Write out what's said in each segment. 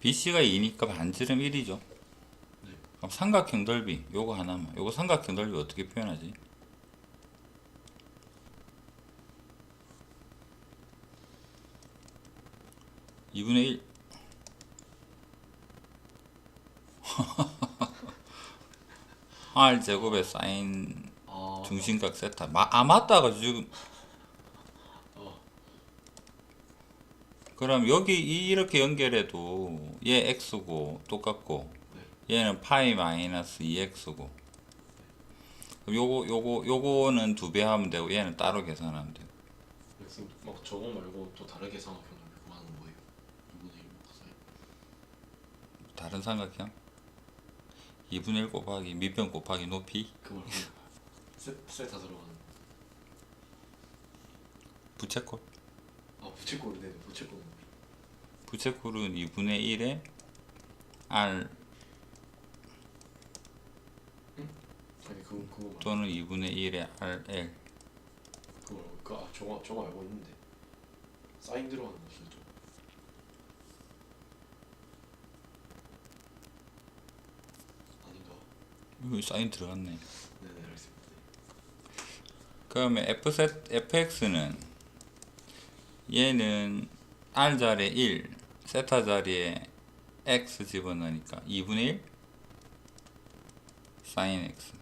BC가 2니까 반지름 1이죠. 네. 그럼 삼각형 넓이 요거 하나만. 요거 삼각형 넓이 어떻게 표현하지? 이분의 1. R 제곱에 사인 아 중심각 세타. 마, 아 맞다가 지금 어. 그럼 여기 이- 이렇게 연결해도 얘 x고 똑같고 네. 얘는 파이 마이너스 2x고. 그럼 요거 요거 요거는 두 배 하면 되고 얘는 따로 계산하면 돼요. 지금 막 저거 말고 또 넓이 구하는 건 뭐예요? 2분의 1 코사인 다른 삼각형? 2분의 1 곱하기 밑변 곱하기 높이? 그 말고. 세, 세타 들어가는 부채꼴 아 부채꼴이 되네 부채꼴 부채꼴은 2분의 1에 r. 아니 그거 그거 말고. 또는 2분의 1에 rl 그거 말고. 그, 아 저거 저거 알고 있는데. 사인 들어가는 거 진짜 아닌가? 여기 사인 들어갔네. 네네 알겠습니다. 그러면 f fx는 얘는 r 자리에 1, 세타 자리에 x 집어넣으니까 2분의 1 sin x.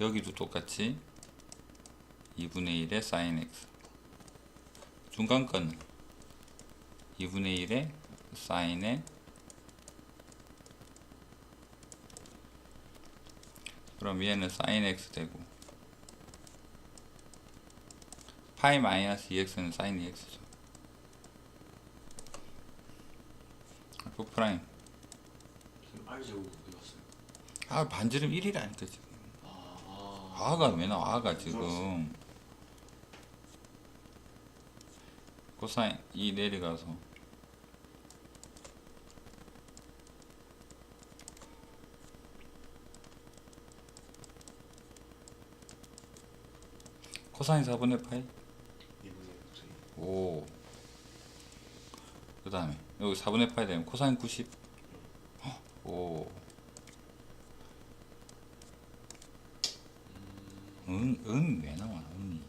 여기도 똑같이 2분의 1에 sin x. 중간 거는 2분의 1에 sin에 그럼 얘는 sin x 되고 파이 마이너스 2x는 sin 2x죠. F 프라임. 지금 R 제곱 어디 갔어요? 아 반지름 1이라니까 지금. 아, 아 아가 왜 나와? 아가 지금. 코사인 2 내려가서 코사인 4분의 파이 5. 그 다음에 여기 4분의 파이 되면 코사인 90. 5. 음, 은, 은왜 나와? 은이.